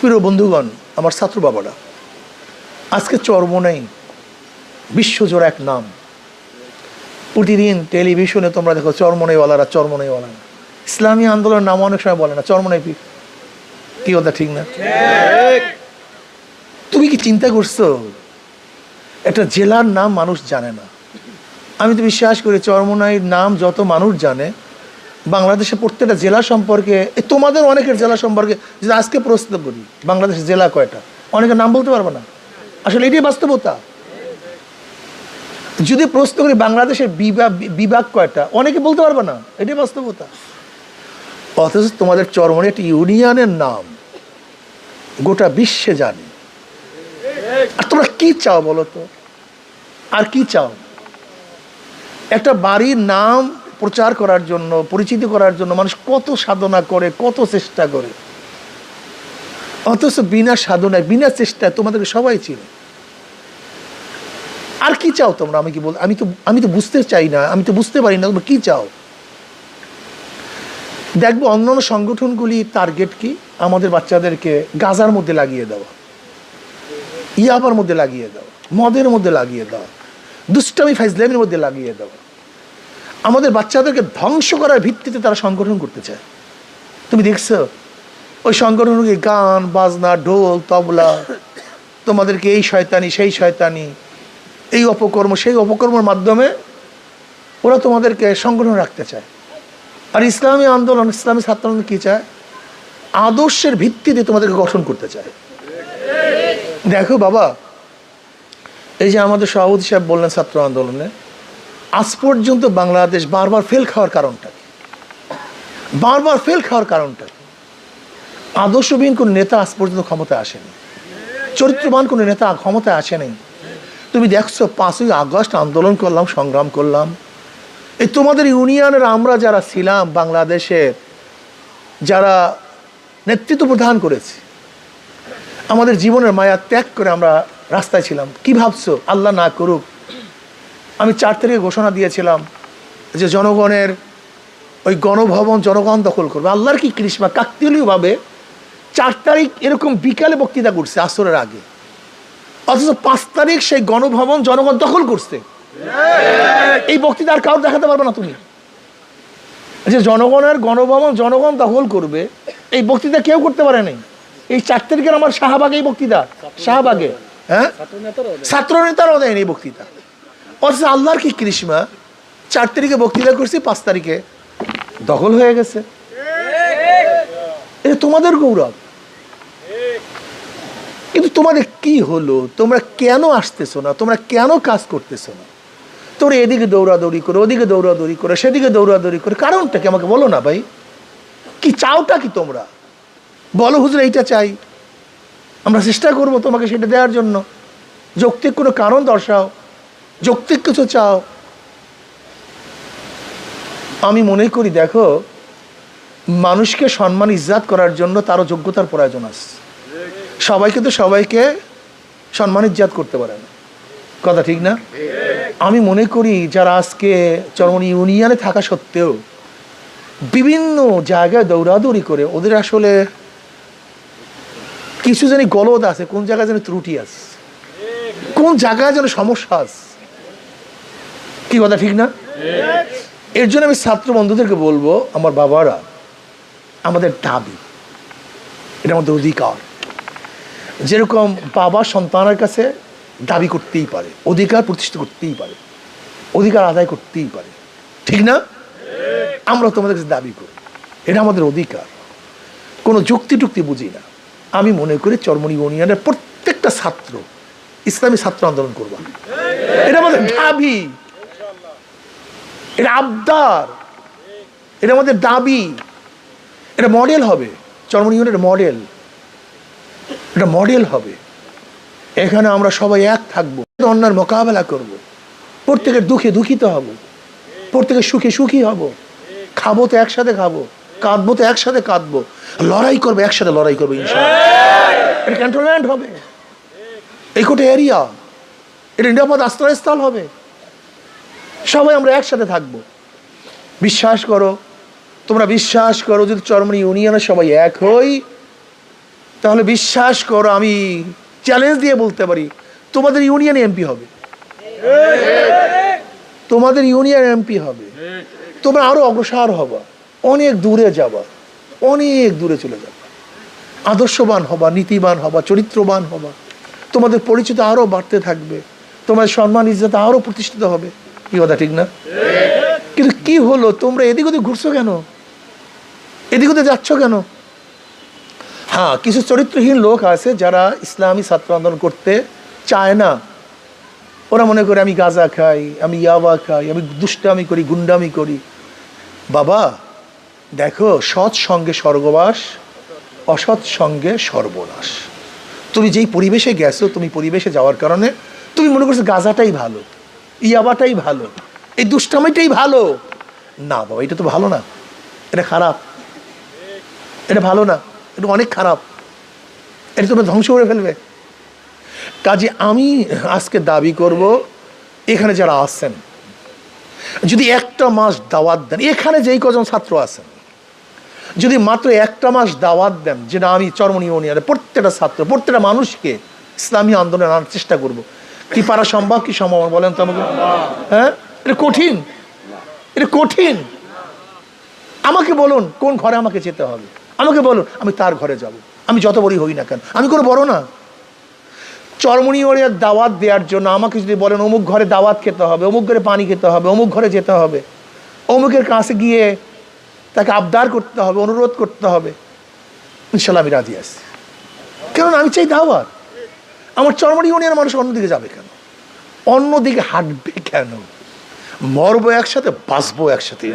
প্রিয় বন্ধুগণ আমার ছাত্র বাবারা আজকে চর্মনাই বিশ্বজোড়া এক নাম। প্রতিদিন টেলিভিশনে তোমরা দেখো চর্মনাইওয়ালারা চর্মনাইওয়ালারা ইসলামী আন্দোলনের নাম অনেক সময় বলে না চর্মনাই পীর। কি কথা ঠিক না? তুমি কি চিন্তা করছ? একটা জেলার নাম মানুষ জানে না। আমি তো বিশ্বাস করি চরমনাইয়ের নাম যত মানুষ জানে বাংলাদেশে প্রত্যেকটা জেলা সম্পর্কে তোমাদের অনেকের জেলা সম্পর্কে যদি আজকে প্রশ্ন করি, বাংলাদেশের জেলা কয়টা? অনেকের নাম বলতে পারবে না। আসলে এটাই বাস্তবতা। যদি প্রশ্ন করি বাংলাদেশের বিভাগ বিভাগ কয়টা, অনেকে বলতে পারবে না। এটাই বাস্তবতা। অথচ তোমাদের চরমনে একটি ইউনিয়নের নাম, গোটা বিশ্বে জানি। আর তোমরা কি চাও বলো তো? আর কি চাও? একটা বাড়ির নাম প্রচার করার জন্য, পরিচিতি করার জন্য মানুষ কত সাধনা করে, কত চেষ্টা করে। অথচ বিনা সাধনায়, বিনা চেষ্টায় তোমাদেরকে সবাই চিনে। আর কি চাও তোমরা? আমি কি বল, আমি তো আমি তো বুঝতে চাই না, আমি তো বুঝতে পারি না, তোমরা কি চাও? দেখব অন্যান্য সংগঠনগুলি টার্গেট কি? আমাদের বাচ্চাদেরকে গাজার মধ্যে লাগিয়ে দেওয়া। ইয়াবার মধ্যে লাগিয়ে দেওয়া। মদের মধ্যে লাগিয়ে দেওয়া। দুষ্টামি ফাইজলামের মধ্যে লাগিয়ে দেওয়া। আমাদের বাচ্চাদেরকে ধ্বংস করার ভিত্তিতে তারা সংগঠন করতে চায়। তুমি দেখছ? ওই সংগঠনকে গান, বাজনা, ঢোল, তবলা, তোমাদেরকে এই শয়তানি, সেই শয়তানি, এই অপকর্ম, সেই অপকর্মের মাধ্যমে ওরা তোমাদেরকে সংগঠন রাখতে চায়। আর ইসলামী আন্দোলন, ইসলামী ছাত্র আন্দোলন কী চায়? আদর্শের ভিত্তিতে তোমাদেরকে গঠন করতে চায়। দেখো বাবা, এই যে আমাদের সভাপতি সাহেব বললেন ছাত্র আন্দোলনে আজ পর্যন্ত বাংলাদেশ বারবার ফেল খাওয়ার কারণটা বারবার ফেল খাওয়ার কারণটা আদর্শবিহীন কোনো নেতা আজ পর্যন্ত ক্ষমতায় আসেনি? চরিত্রবান কোনো নেতা ক্ষমতায় আসেনি? তুমি দেখছ পাঁচই আগস্ট আন্দোলন করলাম, সংগ্রাম করলাম। এই তোমাদের ইউনিয়নের আমরা যারা ছিলাম বাংলাদেশের, যারা নেতৃত্ব প্রদান করেছি, আমাদের জীবনের মায়া ত্যাগ করে আমরা রাস্তায় ছিলাম। কি ভাবছ? আল্লাহ না করুক আমি চার তারিখে ঘোষণা দিয়েছিলাম যে জনগণের ওই গণভবন জনগণ দখল করবে। আল্লাহর কি কৃষ্মা কাকতিলীয়ভাবে চার তারিখ এরকম বিকালে বক্তৃতা করছে আসরের আগে। অথচ পাঁচ তারিখ সেই গণভবন জনগণ দখল করছে। এই বক্তৃতা আর কারোর দেখাতে পারবে না তুমি। যে জনগণের গণভবন জনগণ দখল করবে এই বক্তৃতা কেউ করতে পারে নাই। এই চার তারিখের আমার শাহবাগে এই বক্তৃতা। শাহবাগে হ্যাঁ? ছাত্র নেতারাও দেয়নি এই বক্তৃতা। অথচ আল্লাহর কি কৃষ্মা চার তারিখে বক্তৃতা করছি, পাঁচ তারিখে। দখল হয়ে গেছে। এটা তোমাদের গৌরব। কিন্তু তোমাদের কি হলো? তোমরা কেন আসতেছো না? তোমরা কেন কাজ করতেছো না? তোমরা এদিকে দৌড়াদৌড়ি করো, ওদিকে দৌড়াদৌড়ি করো, সেদিকে দৌড়াদৌড়ি করে। কারণটা কি আমাকে বলো না ভাই? কি চাওটা কি তোমরা? বলো হুজুর, এইটা চাই। আমরা চেষ্টা করব তোমাকে সেটা দেওয়ার জন্য। যৌক্তিক কোনো কারণ দর্শাও। যৌক্তিক কিছু চাও? আমি মনে করি, দেখো, মানুষকে সম্মান, ইজ্জাত করার জন্য তারও যোগ্যতার প্রয়োজন আছে। সবাইকে তো সবাইকে সম্মান, ইজ্জাত করতে পারে না। কথা ঠিক না? আমি মনে করি, যারা আজকে চরমনি ইউনিয়নে থাকা সত্ত্বেও বিভিন্ন জায়গায় দৌড়াদৌড়ি করে, ওদের আসলে কিছু জানি গলদ আছে, কোন জায়গায় যেন ত্রুটি আছে, কোন জায়গায় যেন সমস্যা আছে। কি কথা, ঠিক না? এর জন্য আমি ছাত্র বন্ধুদেরকে বলব, আমার বাবারা, আমাদের দাবি এটা আমাদের অধিকার। যেরকম বাবা সন্তানের কাছে দাবি করতেই পারে, অধিকার প্রতিষ্ঠা করতেই পারে, অধিকার আদায় করতেই পারে, ঠিক না? আমরা তোমাদের কাছে দাবি করি, এটা আমাদের অধিকার। কোনো যুক্তি টুক্তি বুঝি না। আমি মনে করি চরমনি ইউনিয়নের প্রত্যেকটা ছাত্র, ইসলামী ছাত্র আন্দোলন করবা। এটা আমাদের দাবি। এটা আবদার, এটা আমাদের দাবি, এটা মডেল হবে, চরমনি ইউনিয়নের মডেল এটা মডেল হবে। এখানে আমরা সবাই এক থাকব অন্যার মোকাবেলা করব। প্রত্যেকের দুঃখে দুঃখিত হব, প্রত্যেকের সুখে সুখী হব, খাব তো একসাথে খাব, কাঁদবো তো একসাথে কাঁদবো, লড়াই করব, একসাথে লড়াই করব এটা ক্যান্টনমেন্ট হবে। এই কোটে এরিয়া এটা নিরাপদ আশ্রয়স্থল হবে। সবাই আমরা একসাথে থাকব। বিশ্বাস করো, তোমরা বিশ্বাস করো, যদি চরমনি ইউনিয়নের সবাই এক হই, তাহলে বিশ্বাস করো, আমি চ্যালেঞ্জ দিয়ে বলতে পারি, তোমাদের ইউনিয়নে এমপি হবে। তোমাদের ইউনিয়ন এমপি হবে। তোমরা আরও অগ্রসর হবা, অনেক দূরে যাবা, অনেক দূরে চলে যাবা। আদর্শবান হবা, নীতিবান হবা, চরিত্রবান হবা। তোমাদের পরিচিত আরও বাড়তে থাকবে তোমার সম্মান, ইজ্জত আরও প্রতিষ্ঠিত হবে। কি কথা, ঠিক না? কিন্তু কি হলো? তোমরা এদিক ওদিক ঘুরছো কেন? এদিক ওদিক যাচ্ছ কেন? হ্যাঁ কিছু চরিত্রহীন লোক আছে যারা ইসলামী ছাত্র আন্দোলন করতে চায় না। ওরা মনে করে, আমি গাঁজা খাই, আমি ইয়াবা খাই, আমি দুষ্টামি করি, গুন্ডামি করি। বাবা, দেখো, সৎ সঙ্গে স্বর্গবাস, অসৎ সঙ্গে সর্বনাশ। তুমি যেই পরিবেশে গেছো, তুমি পরিবেশে যাওয়ার কারণে তুমি মনে করছ গাঁজাটাই ভালো। ইয়াবাটাই ভালো, এই দুষ্টামিটাই ভালো। না বাবা, এটা তো ভালো না, এটা খারাপ। এটা ভালো না, এটা অনেক খারাপ। এটা তোমরা ধ্বংস করে ফেলবে। কাজে আমি আজকে দাবি করব, এখানে যারা আসছেন যদি একটা মাস দাওয়াত দেন, এখানে যেই কজন ছাত্র আছেন, যদি মাত্র একটা মাস দাওয়াত দেন, যেটা আমি চরমনি ইউনিয়নে প্রত্যেকটা ছাত্র, প্রত্যেকটা মানুষকে ইসলামী আন্দোলনে আনার চেষ্টা করব কি পারা সম্ভব, কি সম্ভব? বলেন তো আমাকে। হ্যাঁ? এটা কঠিন। এটা কঠিন। আমাকে বলুন, কোন ঘরে আমাকে যেতে হবে? আমাকে বলুন, আমি তার ঘরে যাব। আমি যত বড়ই হই না কেন। আমি কোনো বড় না। চরমনি ওরিয়ার দাওয়াত দেওয়ার জন্য আমাকে যদি বলেন, অমুক ঘরে দাওয়াত খেতে হবে, অমুক ঘরে পানি খেতে হবে, অমুক ঘরে যেতে হবে, অমুকের কাছে গিয়ে তাকে আবদার করতে হবে, অনুরোধ করতে হবে, ইনশাল্লাহ আমি রাজি আছি। কারণ আমি চাই দাওয়াত। আমার চরমনি ইউনিয়নের মানুষ অন্যদিকে যাবে কেন? অন্যদিকে হাঁটবে কেন? মরবো একসাথে বাঁচবো একসাথে